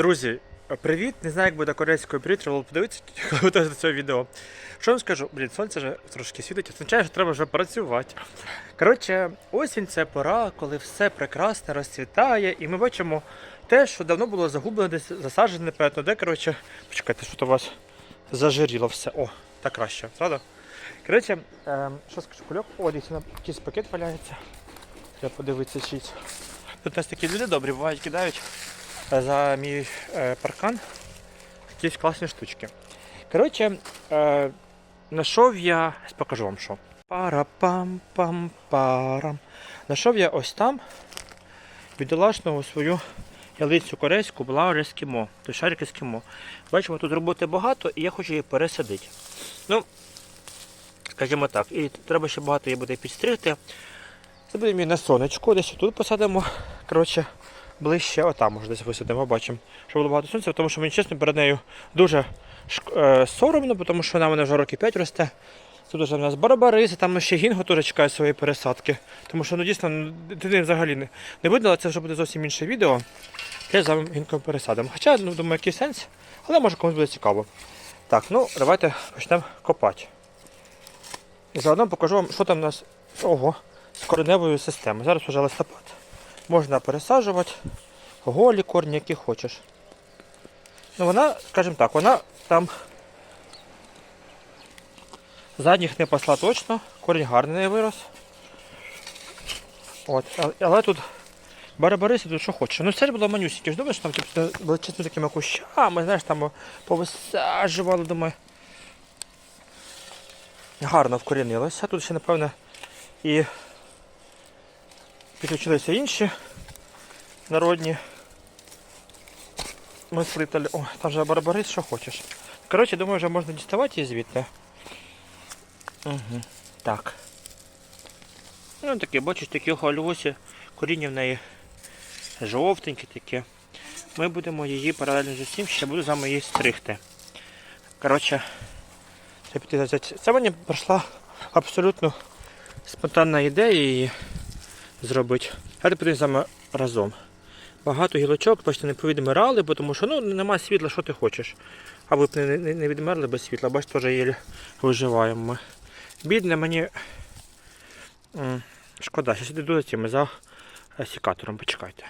Друзі, привіт! Не знаю, як буде корейською привіт, треба було подивитися, коли готуєте до цього відео. Що вам скажу? Блін, сонце вже трошки світить, означає, що треба вже працювати. Коротше, осінь це пора, коли все прекрасне розцвітає, і ми бачимо те, що давно було загублене, десь засаджене, певно, де, коротше, почекайте, що то у вас зажиріло все. О, так краще, правда? Коротше, ем, що скажу, кульок? О, на якийсь пакет валяється. Треба подивитися чийсь. Тут у нас такі люди добрі бувають, кидають за мій е, паркан якісь класні штучки. Коротше, е, знайшов я, покажу вам що. Пара-пам-пам-парам. Знайшов я ось там бідолашного свою ялицю корейську була ескімо, то шарик ескімо. Бачимо, тут роботи багато і я хочу її пересадити. Ну, скажімо так, і треба ще багато її буде підстригти. Це буде мій на сонечку, десь тут посадимо. Коротше, ближче, отам може десь висадимо, бачимо, що було багато сонця, тому що мені чесно перед нею дуже е, соромно, тому що вона мене вже років 5 росте. Тут вже в нас барбариси, там ще гінго теж чекає своєї пересадки. Тому що ну дійсно ну, дитини взагалі не, не видно, але це вже буде зовсім інше відео. Я з вами гінком пересадимо. Хоча, ну, думаю, який сенс, але може комусь буде цікаво. Так, ну давайте почнемо копати. І заодно покажу вам, що там у нас ого, з кореневою системою. Зараз вже листопад. Можна пересаджувати голі корні, які хочеш. Ну вона, скажімо так, вона там задніх не посла точно, корінь гарний не вирос. От, але, тут барабариси тут що хочеш. Ну це було манюсіньке, ж думаєш, там типу, величезними такими кущами, знаєш, там повисаджували, думаю. Гарно вкорінилося. Тут ще, напевно, і підключилися інші народні мислителі. О, там вже барбарис, що хочеш. Коротше, думаю, вже можна діставати її звідти. Угу. Так. Ну таке, бачиш, такі гальосі, коріння в неї жовтенькі такі. Ми будемо її паралельно з усім, ще буду з вами її стригти. Коротше, це піти взяти. Це мені прийшла абсолютно спонтанна ідея її зробити. Давайте подивимося разом. Багато гілочок, бачите, не повідмирали, бо тому що ну, немає світла, що ти хочеш. А б не, не, не відмерли без світла, бачите, теж єлі виживаємо ми. Бідне мені шкода, зараз йду за цим, за секатором, почекайте.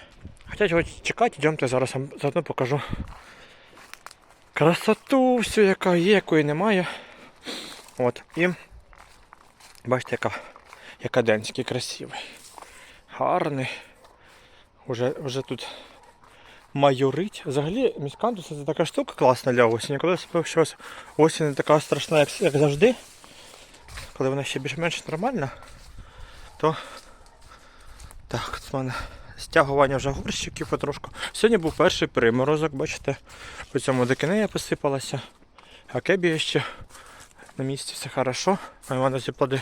Хоча чого чекати, йдемте зараз заодно покажу красоту всю, яка є, якої немає. От. І бачите, яка, яка денський красивий. Гарний. Уже, вже тут майорить. Взагалі міскантус це така штука класна для осені. Коли я що осінь не така страшна, як, як завжди. Коли вона ще більш-менш нормальна, то так, в мене стягування вже горщиків потрошку. Сьогодні був перший приморозок, бачите, по цьому дикинея посипалася, а кебі ще на місці все хорошо. У мене плоди.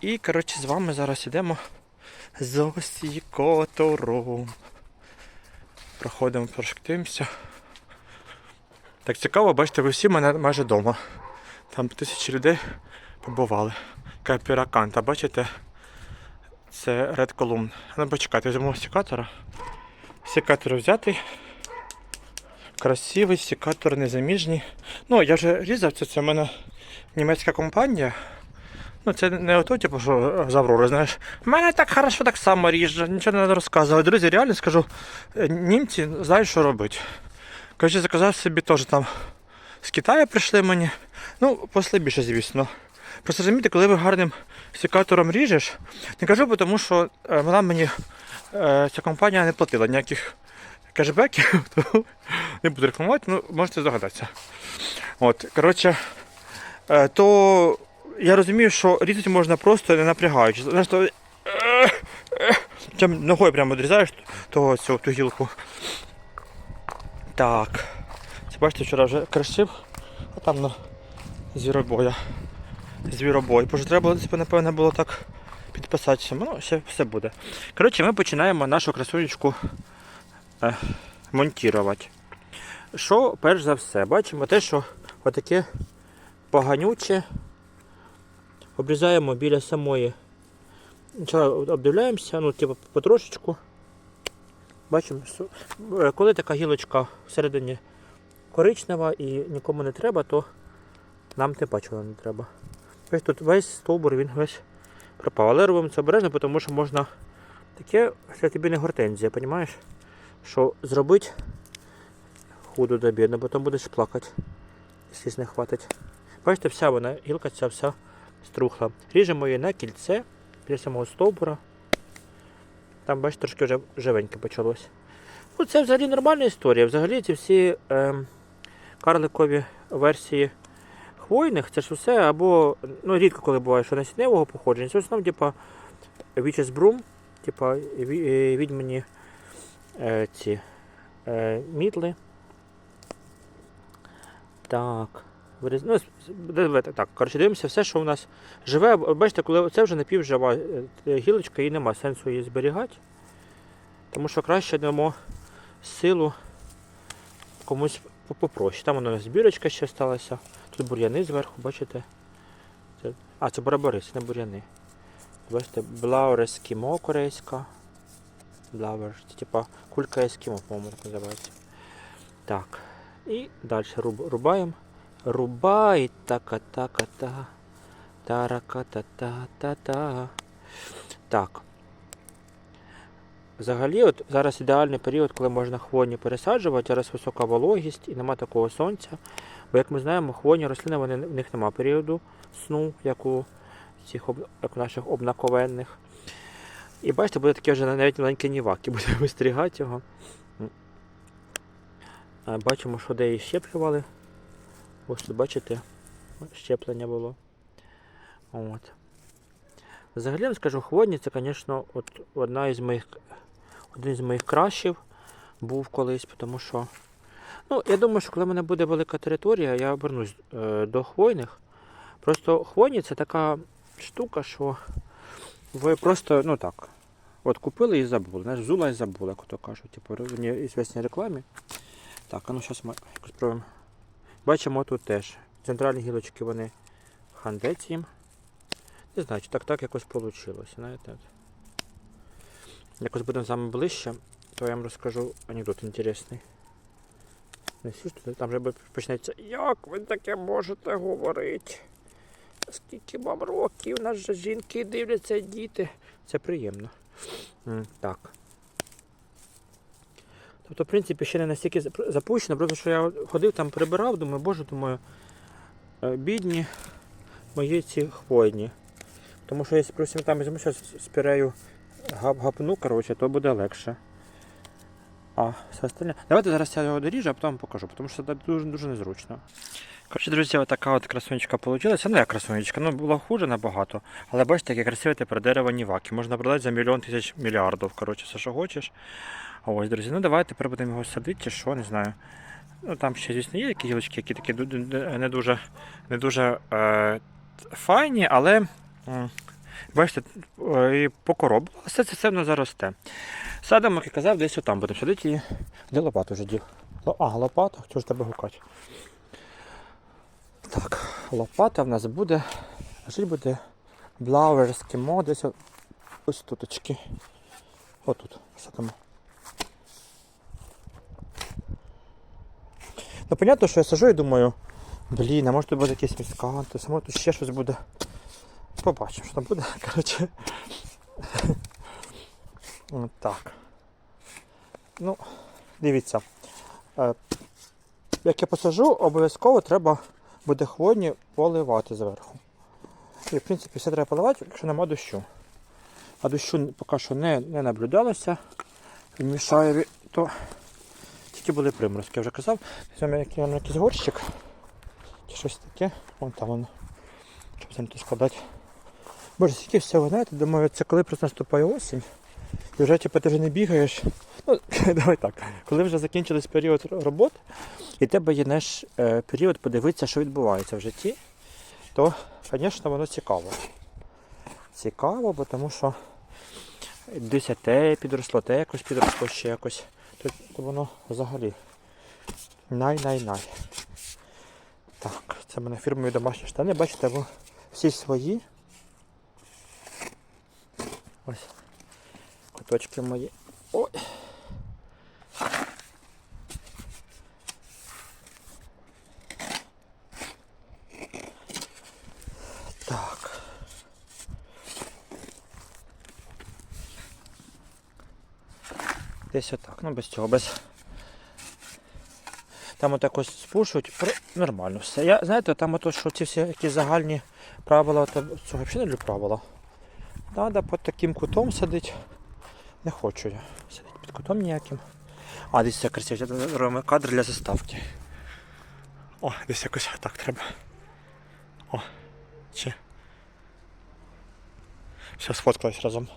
І коротше з вами зараз йдемо з осікотором. Проходимо, прошктимося. Так цікаво, бачите, ви всі мене майже вдома. Там тисячі людей побували. Капіраканта, бачите? Це Red Column. Ну почекайте, візьмемо секатора. Секатор взятий. Красивий, секатор незаміжній. Ну, я вже різав це, це в мене німецька компанія. Ну, це не ото, типу, що з Аврори, знаєш. В мене так хорошо так само ріже, нічого не треба розказувати. Друзі, реально скажу, е, німці знають, що робити. Коротше, заказав собі теж там з Китаю прийшли мені. Ну, послабіше, звісно. Просто розумієте, коли ви гарним секатором ріжеш, не кажу, тому що е, вона мені е, ця компанія не платила ніяких кешбеків, то не буду рекламувати, ну можете здогадатися. От, коротше, е, то я розумію, що різати можна просто не напрягаючи. Знаєш, то, е, чим ногою прямо відрізаєш того, цю, ту гілку. Так. Це бачите, вчора вже красив, а там на звіробоя. Звіробой. Боже, треба було, напевно, було так підписатися. Ну, ще все буде. Коротше, ми починаємо нашу красунечку е, монтувати. Що перш за все, бачимо те, що отаке поганюче обрізаємо біля самої. Обдивляємося, ну, типу, потрошечку. Бачимо, що, е, коли така гілочка всередині коричнева і нікому не треба, то нам тим паче не треба. Ось тут весь стовбур він весь пропав. Але робимо це обережно, тому що можна таке, що тобі не гортензія, розумієш? Що зробити худо до бідно, потім будеш плакати, якщо не хватить. Бачите, вся вона, гілка ця вся струхла. Ріжемо її на кільце біля самого стовбура. Там, бачите, трошки вже живеньке почалось. Ну, це взагалі нормальна історія. Взагалі ці всі ем, карликові версії хвойних, це ж все або, ну рідко коли буває, що насінневого походження. Це в основному, типа, Witch's Broom, типа е, відьмані е, ці е, мітли. Так. Ну, так, коротше, дивимося все, що у нас живе. Бачите, коли це вже напівжива е, гілочка, і нема сенсу її зберігати. Тому що краще дамо силу комусь попроще. Там у нас збірочка ще сталася. Тут бур'яни зверху, бачите? Це... А, це барабари, не бур'яни. Бачите, Блауер ескімо корейська. Блауер, це типа кулька ескімо, по-моєму, називається. Так. І далі рубаємо. Рубай така-така-та. Тарака-та-та-та-та. Так. Взагалі, от зараз ідеальний період, коли можна хвойні пересаджувати, зараз висока вологість і нема такого сонця. Бо, як ми знаємо, хвойні рослини, вони, в них нема періоду сну, як у, цих, як у наших обнаковенних. І бачите, буде таке вже навіть маленьке нівак, і буде вистрігати його. Бачимо, що де її щеплювали. Ось бачите, щеплення було. От. Взагалі, я скажу, хвойні це, звісно, от одна із моїх, один з моїх кращів був колись, тому що. Ну, я думаю, що коли в мене буде велика територія, я обернусь е, до хвойних. Просто хвойні це така штука, що ви просто, ну так, от купили і забули. Знаєш, взула і забула, як то кажуть, типу, в ізвісній рекламі. Так, а ну зараз ми спробуємо. Бачимо тут теж. Центральні гілочки вони хандець їм. Не знаю, чи так так якось вийшло. Знаєте? Якось будемо з вами ближче, то я вам розкажу анекдот інтересний. Там вже почнеться. Як ви таке можете говорити? Скільки вам років, у нас же жінки дивляться, діти. Це приємно. Так. Тобто, в принципі, ще не настільки запущено, просто що я ходив там, прибирав, думаю, боже, думаю, е, бідні мої ці хвойні. Тому що якщо просимо там візьму щось спірею гап гапну, коротше, то буде легше. А все остальне. Давайте зараз я його доріжу, а потім покажу, тому що це дуже дуже незручно. Коротше, друзі, отака от красунечка вийшла. Ну, як красунечка, ну було хуже набагато. Але бачите, яке красиве тепер дерево Ніваки. Можна продати за мільйон тисяч мільярдів. Коротше, все, що хочеш. Ось, друзі, ну давайте тепер будемо його садити, чи що, не знаю. Ну там ще, звісно, є які гілочки, які такі не дуже, не дуже е, файні, але м, бачите, е. Все це все воно заросте. Садимо, як я казав, десь отам будемо садити і де лопату вже дів. А, лопата, чого ж тебе гукати? Так, лопата в нас буде. Жить буде блауерське мо, десь ось туточки. Отут садимо. Ну, понятно, що я сажу і думаю, блін, а може тут буде якийсь міскант, а може тут ще щось буде. Побачимо, що там буде. Коротше. От так. Ну, дивіться. Е, Як я посажу, обов'язково треба буде хвойні поливати зверху. І в принципі все треба поливати, якщо нема дощу. А дощу поки що не, не наблюдалося. Він мішає, то тільки були приморозки, я вже казав. Візьмемо якийсь горщик чи щось таке. Вон там воно. Щоб не тут складати. Боже, скільки всього, знаєте, думаю, це коли просто наступає осінь. І вже типу, ти вже не бігаєш. Ну, давай так. Коли вже закінчились період робот, і тебе є знаєш, е, період подивитися, що відбувається в житті, то, звісно, воно цікаво. Цікаво, бо тому що десь те підросло, те якось підросло ще якось. То воно взагалі най-най-най. Так, це в мене фірмові домашні штани, бачите, бо всі свої. Ось. Куточки мої. Ой. Десь отак, ну без цього, без. Там отак ось спушують, нормально все. Я, знаєте, там ото, що ці всі які загальні правила, то цього взагалі не люблю правила. Треба під таким кутом сидити. Не хочу я сидіти під кутом ніяким. А, десь це красиво, робимо кадр для заставки. О, десь якось так треба. О, чи. Все, сфоткались разом.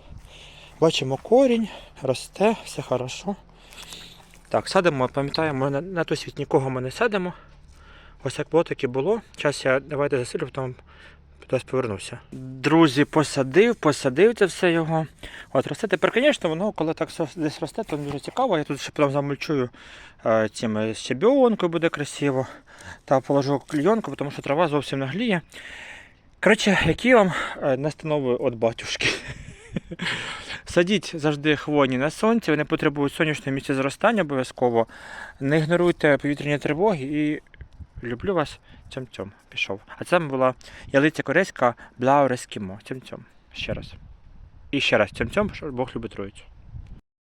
Бачимо корінь, росте, все хорошо. Так, садимо, пам'ятаємо, на, на той світ нікого ми не садимо. Ось як було, так і було. Час я давайте засилю, потім хтось повернувся. Друзі, посадив, посадив це все його. От росте. Тепер, звісно, воно, коли так десь росте, то дуже цікаво. Я тут ще потім замульчую е, цим щебіонкою буде красиво. Та положу клійонку, тому що трава зовсім не гліє. Коротше, які вам е, настанови від батюшки. Садіть завжди хвойні на сонці, вони потребують сонячного місця зростання обов'язково. Не ігноруйте повітряні тривоги і люблю вас цьом-цьом. Пішов. А це була ялиця корейська Блаурескімо. Цьом-цьом. Ще раз. І ще раз цьом-цьом, Бог любить троїцю.